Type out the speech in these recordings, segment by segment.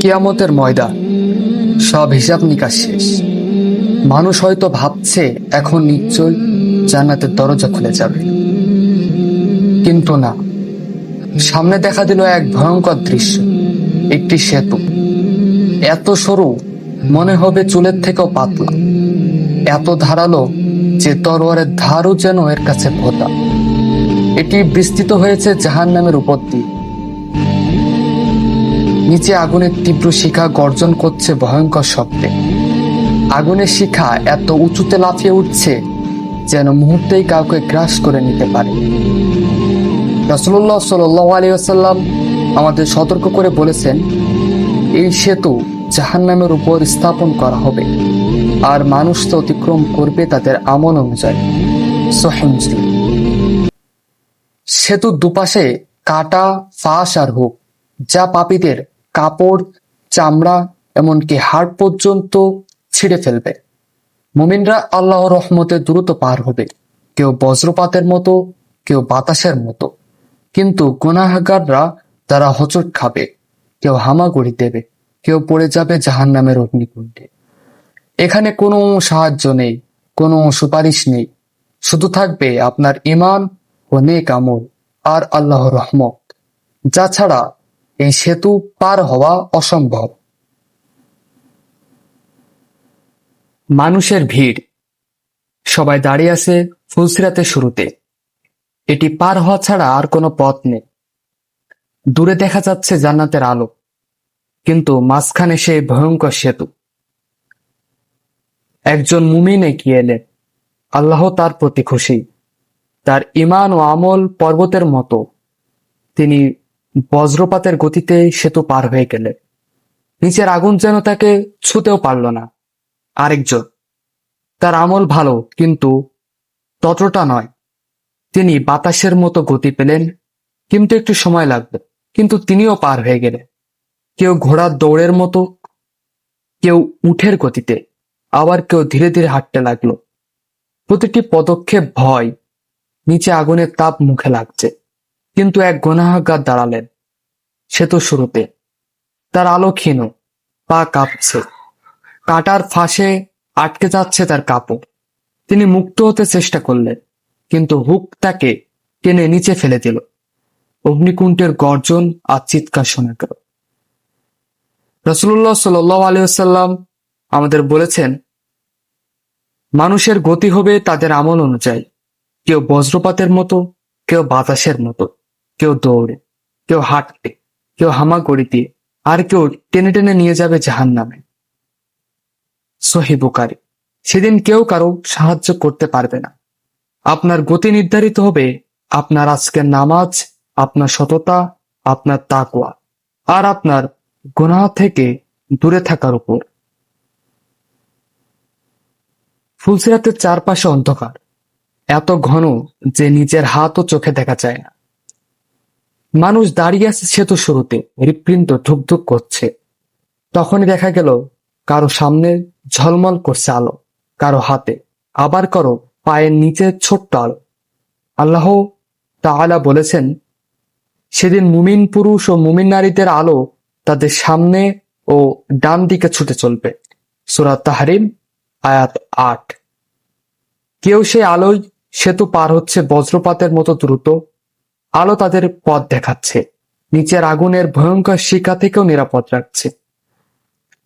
কিয়ামতের ময়দান। সব হিসাব নিকাশ শেষ। মানুষ হয়তো ভাবছে, এখন নিশ্চয় জান্নাতের দরজা খুলে যাবে। কিন্তু না। সামনে দেখা দিল এক ভয়ঙ্কর দৃশ্য, একটি সেতু। এত সরু, মনে হবে চুলের থেকেও পাতলা। এত ধারালো যে তরোয়ারের ধারও যেন এর কাছে ভোতা। এটি বিস্তৃত হয়েছে জাহান নামের উপর দিয়ে। নিচে আগুনের তীব্র শিখা গর্জন করছে ভয়ঙ্কর শব্দে। আগুনের শিখা এত উঁচুতে লাফিয়ে উঠছে যেন মুহূর্তেই কাউকে গ্রাস করে নিতে পারে। রসুল্লাহ সাল্লাম আমাদের সতর্ক করে বলেছেন, এই সেতু জাহান্নামের উপর স্থাপন করা হবে, আর মানুষ তো অতিক্রম করবে তাদের আমল অনুযায়ী। সহিহ মুসলিম। সেতুর দুপাশে কাটা, ফাঁস আর হুক, যা পাপীদের কাপড়, চামড়া, এমনকি হাড় পর্যন্ত ছিঁড়ে ফেলবে। মুমিনরা আল্লাহ রহমতে দ্রুত পার হবে। কেউ বজ্রপাতের মতো, কেউ বাতাসের মতো। কিন্তু গুনাহগাররা তারা হোঁচট খাবে। কেউ হামাগুড়ি দেবে। কেউ পড়ে যাবে জাহান নামের অগ্নিকুণ্ডে। এখানে কোনো সাহায্য নেই, কোনো সুপারিশ নেই। শুধু থাকবে আপনার ইমান ও নেক আমল আর আল্লাহর রহমত। যা ছাড়া এই সেতু পার হওয়া অসম্ভব। মানুষের ভিড়। সবাই দাঁড়িয়ে আছে ফুলসিরাতের শুরুতে। এটি পার হওয়া ছাড়া আর কোনো পথ নেই। দূরে দেখা যাচ্ছে জান্নাতের আলো, কিন্তু মাঝখানে সেই ভয়ঙ্কর সেতু। একজন মুমিন এগিয়ে এলেন। আল্লাহ তার প্রতি খুশি। তার ইমান ও আমল পর্বতের মতো। তিনি বজ্রপাতের গতিতে সেতু পার হয়ে গেলে। নিচের আগুন যেন তাকে ছুতেও পারল না। আরেকজন। তার আমল ভালো, কিন্তু ততটা নয়। তিনি বাতাসের মতো গতি পেলেন, কিন্তু একটু সময় লাগবে, কিন্তু তিনিও পার হয়ে গেলেন। কেউ ঘোড়ার দৌড়ের মতো, কেউ উঠের গতিতে, আবার কেউ ধীরে ধীরে হাঁটতে লাগল। প্রতিটি পদক্ষেপ ভয়, নিচে আগুনের তাপ মুখে লাগছে, কিন্তু এক গুনাহগার দাঁড়ালেন। সে শুরুতে। তার আলো ক্ষীণ, পা কাঁপছে। কাটার ফাঁসে আটকে যাচ্ছে তার কাপড়। তিনি মুক্ত হতে চেষ্টা করলেন, কিন্তু হুক তাকে টেনে নিচে ফেলে দিল। অগ্নিকুণ্ডের গর্জন আর চিৎকার শোনা গেল। রসুল্লাহ সাল আলিয়াল্লাম আমাদের বলেছেন, মানুষের গতি হবে তাদের আমল অনুযায়ী। কেউ বজ্রপাতের মতো, কেউ বাতাসের মতো, কেউ দৌড়ে, কেউ হাঁটতে। কেউ হামাগুড়ি দিয়ে আর কেউ টেনে টেনে নিয়ে যাবে জাহান নামে সহিবুকারি সেদিন কেউ কারও সাহায্য করতে পারবে না। আপনার গতি নির্ধারিত হবে, আপনার আজকের নামাজ, আপনার সততা, আপনার তাকওয়া আর আপনার গুনাহ থেকে দূরে থাকার উপর। ফুলসিরাতের চারপাশে অন্ধকার। এত ঘন যে নিজের হাতও চোখে দেখা যায় না। মানুষ দাঁড়িয়ে আছে সেতু শুরুতে, হৃৎপিণ্ড ধুকধুক করছে। তখনই দেখা গেল, কারও সামনে ঝলমল করছে আলো, কারও হাতে। আবার কারও পায়ের নিচে ছোট্ট আলো। আল্লাহ তাআলা বলেছেন, সেদিন মুমিন পুরুষ ও মুমিন নারীদের আলো তাদের সামনে ও ডান দিকে ছুটে চলবে। সুরাত তাহারিম, আয়াত আট। কেউ সে আলোয় সেতু পার হচ্ছে বজ্রপাতের মতো দ্রুত আলো তাদের পথ দেখাচ্ছে। নিচের আগুনের ভয়ঙ্কর শিকা থেকেও নিরাপদ রাখছে।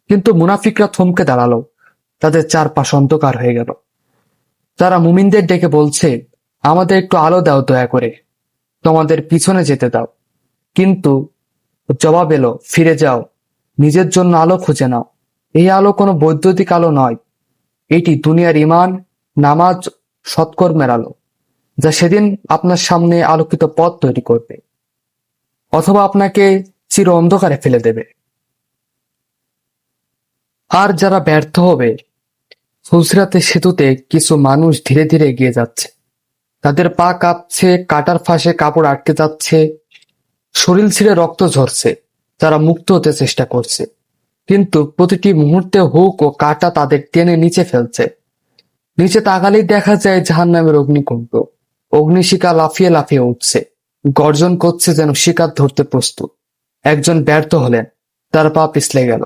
কিন্তু মুনাফিকরা থমকে দাঁড়াল। তাদের চারপাশ অন্ধকার হয়ে গেল। তারা মুমিনদের ডেকে বলছে, আমাদের একটু আলো দাও দয়া করে। তোমাদের পিছনে যেতে দাও। কিন্তু জবাব এলো, ফিরে যাও। নিজের জন্য আলো খুঁজে নাও। এই আলো কোনো বৈদ্যুতিক আলো নয়। এটি দুনিয়ার ইমান নামাজ, সৎকর্মের আলো। যা সেদিন আপনার সামনে আলোকিত পথ তৈরি করবে, অথবা আপনাকে চির অন্ধকারে ফেলে দেবে। আর যারা ব্যর্থ হবে ফুলসিরাতের সেতুতে কিছু মানুষ ধীরে ধীরে এগিয়ে যাচ্ছে। তাদের পা কাঁপছে, কাটার ফাঁসে কাপড় আটকে যাচ্ছে, শরীর ছিঁড়ে রক্ত ঝরছে, তারা মুক্ত হতে চেষ্টা করছে। কিন্তু প্রতিটি মুহূর্তে হুক ও কাটা তাদের টেনে নিচে ফেলছে। নিচে তাকালেই দেখা যায় জাহান নামের অগ্নিকুণ্ড। অগ্নিশিকা লাফিয়ে লাফিয়ে উঠছে। গর্জন করছে যেন শিকার ধরতে প্রস্তুত। একজন ব্যর্থ হলেন, তার পা পিছলে গেল।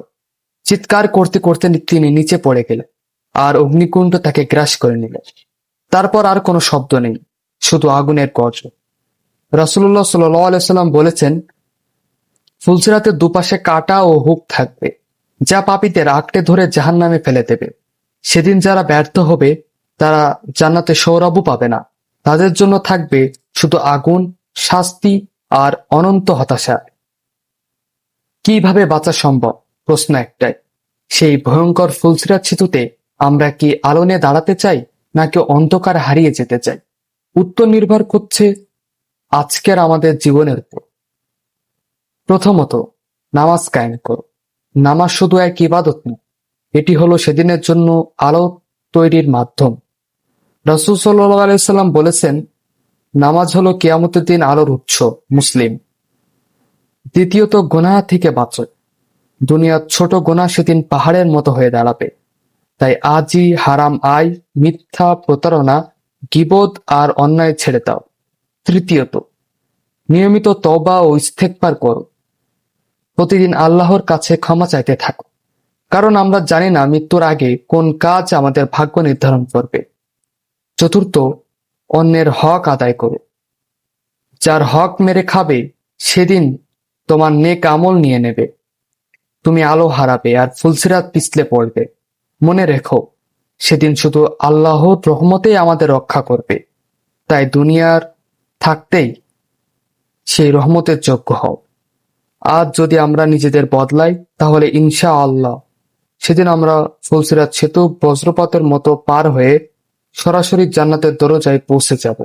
চিৎকার করতে করতে তিনি নিচে পড়ে গেলেন আর অগ্নিকুণ্ড তাকে গ্রাস করে নিল তারপর আর কোনো শব্দ নেই, শুধু আগুনের গর্জ রসুল্লাহ সাল্লাম বলেছেন, ফুলসিরাতের দুপাশে কাটা ও হুক থাকবে, যা পাপীদের আঁকড়ে ধরে জাহান নামে ফেলে দেবে। সেদিন যারা ব্যর্থ হবে, তারা জান্নাতে সৌরভও পাবে না। তাদের জন্য থাকবে শুধু আগুন, শাস্তি আর অনন্ত হতাশা। কীভাবে বাঁচা সম্ভব? প্রশ্ন একটাই। সেই ভয়ঙ্কর ফুলসিরাত সেতুতে আমরা কি আলো নিয়ে দাঁড়াতে চাই, নাকি অন্ধকার হারিয়ে যেতে চাই? উত্তর নির্ভর করছে আজকের আমাদের জীবনের উপর। প্রথমত, নামাজ কায়েম করো। নামাজ শুধু এক ইবাদত নয়, এটি হলো সেদিনের জন্য আলো তৈরির মাধ্যম। রসুল সাল্লাহ আলাইসাল্লাম বলেছেন, নামাজ হলো কেয়ামতের দিন আলোর উৎস, মুসলিম। দ্বিতীয়ত গোনা থেকে বাঁচো দুনিয়ার ছোট গোনা সেদিন পাহাড়ের মতো হয়ে দাঁড়াবে। তাই আজই হারাম আয়, মিথ্যা প্রতারণা গিবোধ আর অন্যায় ছেড়ে দাও। তৃতীয়ত, নিয়মিত তবা ও ইস্তেকবার করো। প্রতিদিন আল্লাহর কাছে ক্ষমা চাইতে থাকো। কারণ আমরা জানি না মৃত্যুর আগে কোন কাজ আমাদের ভাগ্য নির্ধারণ করবে। চতুর্থ, অন্যের হক আদায় করো। যার হক মেরে খাবে, সেদিন তোমার নেক আমল নিয়ে নেবে। তুমি আলো হারাবে আর ফুলসিরাত পিছলে পড়বে। মনে রেখো, সেদিন শুধু আল্লাহর রহমতেই আমাদের রক্ষা করবে। তাই দুনিয়ার থাকতেই সেই রহমতের যোগ্য হও। আজ যদি আমরা নিজেদের বদলাই, তাহলে ইনশা আল্লাহ সেদিন আমরা ফুলসিরাত সেতু, বজ্রপাতের মতো পার হয়ে সরাসরি জান্নাতের দরজায় পৌঁছে যাব।